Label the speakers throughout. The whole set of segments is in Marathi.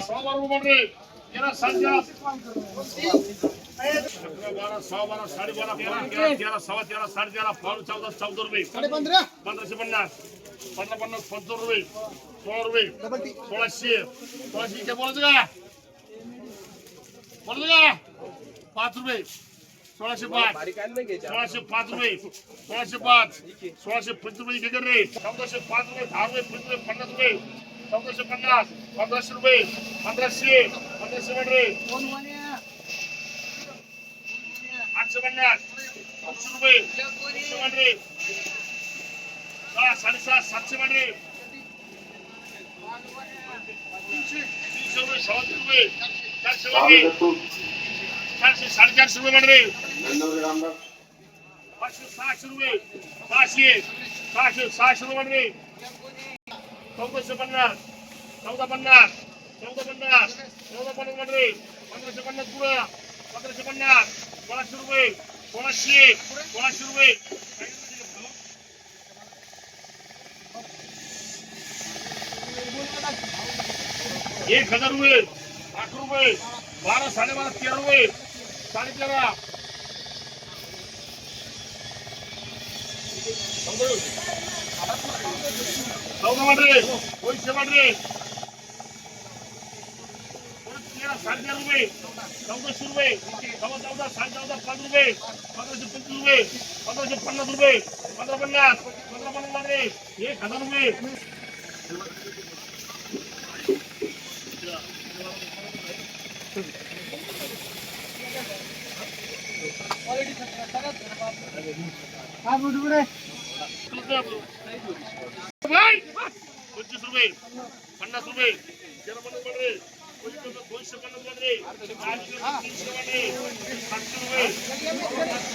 Speaker 1: सव्वा रुपये म्हण रे तेरा संख्या बारा सहा बारा साडे बारा तेरा तेरा तेरा सव्वा तेरा साडे तेरा पाऊण चौदा चौदा रुपये
Speaker 2: पंधरा
Speaker 1: पंधराशे पन्नास पंधरा पन्नास पंचावन्न रुपये सोळा रुपये सोळाशे सोळाशे काय बोलायचं का बोलायचं का पाच रुपये सोळाशे पाच सोळाशे पाच रुपये सोळाशे पाच सोळाशे पंचवीस रुपये इकडे कर रे चौदाशे पाच रुपये दहा रुपये पंचवीस रुपये पन्नास रुपये चौदाशे पन्नास पंधराशे रुपये पंधराशे पंधराशे म्हण आठशे पन्नास आठशे रुपये आठशे म्हण सहा साडेसहा सातशे म्हण तीनशे रुपये सव्वाशे रुपये चारशे रुपये चारशे साडेचारशे रुपये म्हण पाचशे सहाशे रुपये सहाशे सहाशे सहाशे रुपये म्हण चौदाशे पन्नास चौदा पन्नास चौदा पन्नास चौदा पन्नास म्हण रे पंधराशे पन्नास पुढं पंधराशे पन्नास सोळाशे रुपये सोळाशे सोळाशे रुपये. एक हजार रुपये आठ रुपये बारा साडेबारा तेरा रुपये. साडे तेरा चौदा मांडरे दोनशे मांडरे तेरा साडे रुपये चौदाशे रुपये चौदा चौदा साडे चौदा पाच रुपये पंधराशे पंचवीस रुपये पंधराशे पन्नास रुपये पंधरा पन्नास पंधरा पन्नास वाटरे एक हजार रुपये.
Speaker 2: हा बुडबुडे
Speaker 1: भाई पंचवीस रुपये पन्नास रुपये तेरा पन्नास वाटरे दोनशे पन्नास वाटरे तीनशे वाटरे सातशे रुपये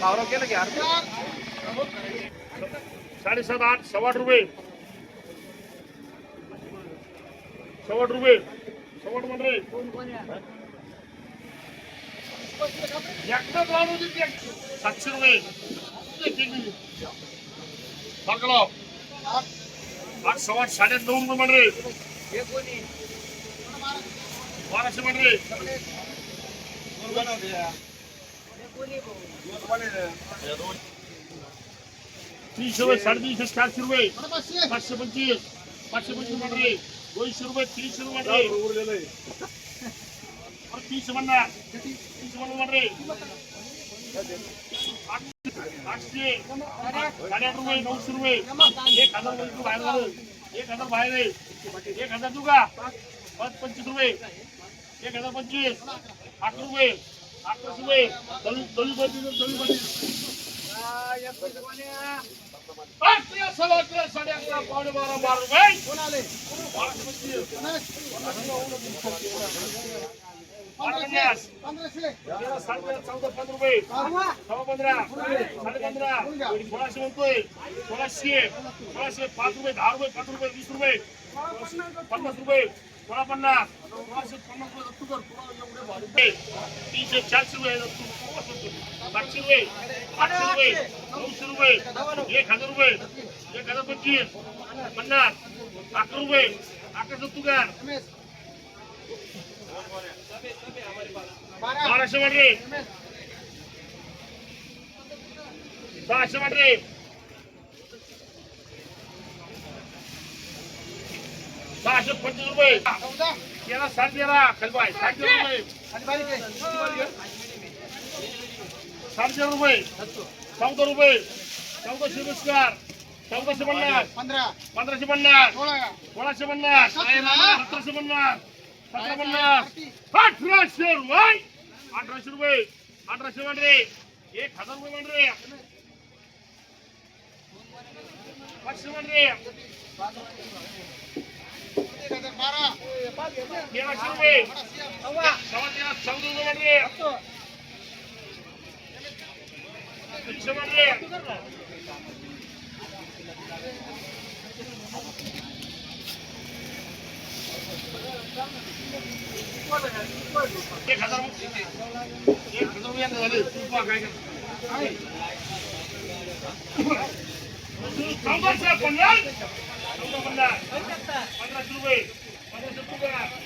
Speaker 1: साडेसात साडेसात आठ सव्वा आठ रुपये सव्वा आठ रुपये सव्वा आठ म्हण रे एकदाच लावून होती ती एक. सातशे रुपये एक- एक- आज आठ सव्वा आठ साडे आठ रुपये म्हणले बाराशे म्हणले तीनशे रुपये साडेतीनशे चारशे रुपये.
Speaker 2: पाचशे
Speaker 1: पंचवीस पाचशे पंचवीस म्हणले दोनशे रुपये तीनशे रुपये म्हणले तीनशे म्हणणार तीनशे म्हणून म्हणले आठशे. आठशे रुपये नऊशे रुपये. एक हजार रुपये तू बाहेर झालं एक हजार बाहेर आहे एक हजार तू का पाच पंचवीस रुपये. एक हजार पंचवीस. आठ रुपये. अकराशे रुपये. दळी पंचवीस बदली पंचवीस बदली आठ साडे अकरा पावणे बारा बारा रुपये.
Speaker 2: कोण
Speaker 1: पंचवीस चौदा पंधरा रुपये. सव्वा पंधरा. साडे पंधरा. सोळाशे म्हणतोय सोळाशे सोळाशे पाच रुपये दहा रुपये पाच रुपये वीस रुपये. पन्नास रुपये. सोळा पन्नास. सोळाशे पन्नास रुपये दत्तू कर. एवढे. तीनशे चारशे रुपये. सातशे रुपये. आठशे रुपये. नऊशे रुपये. एक हजार रुपये. एक हजार पंचवीस. पन्नास. अकरा रुपये. अकरा दत्तू कर बाराशे वाटले. सहाशे वाटले. सहाशे पंचवीस रुपये. तेरा सात तेरा. खलबाय सात तेरा रुपये. तेरा रुपये. चौदा रुपये. चौदाशे पुरस्कार चौदाशे पन्नास.
Speaker 2: पंधरा.
Speaker 1: पंधराशे पन्नास.
Speaker 2: सोळा.
Speaker 1: सोळाशे पन्नास. सतराशे पन्नास. सतरा पन्नास अठराशे रुपये. अठराशे रुपये अठराशे म्हण रे एक हजार रुपये म्हण रे पाचशे म्हण रे तेराशे रुपये. सव्वा तेरा चौदा रुपये म्हण रे तीनशे म्हण रे एक हजार एक हजार रुपये झाले पंधरा पन्नास पंधराशे रुपये पंधराशे रुपये.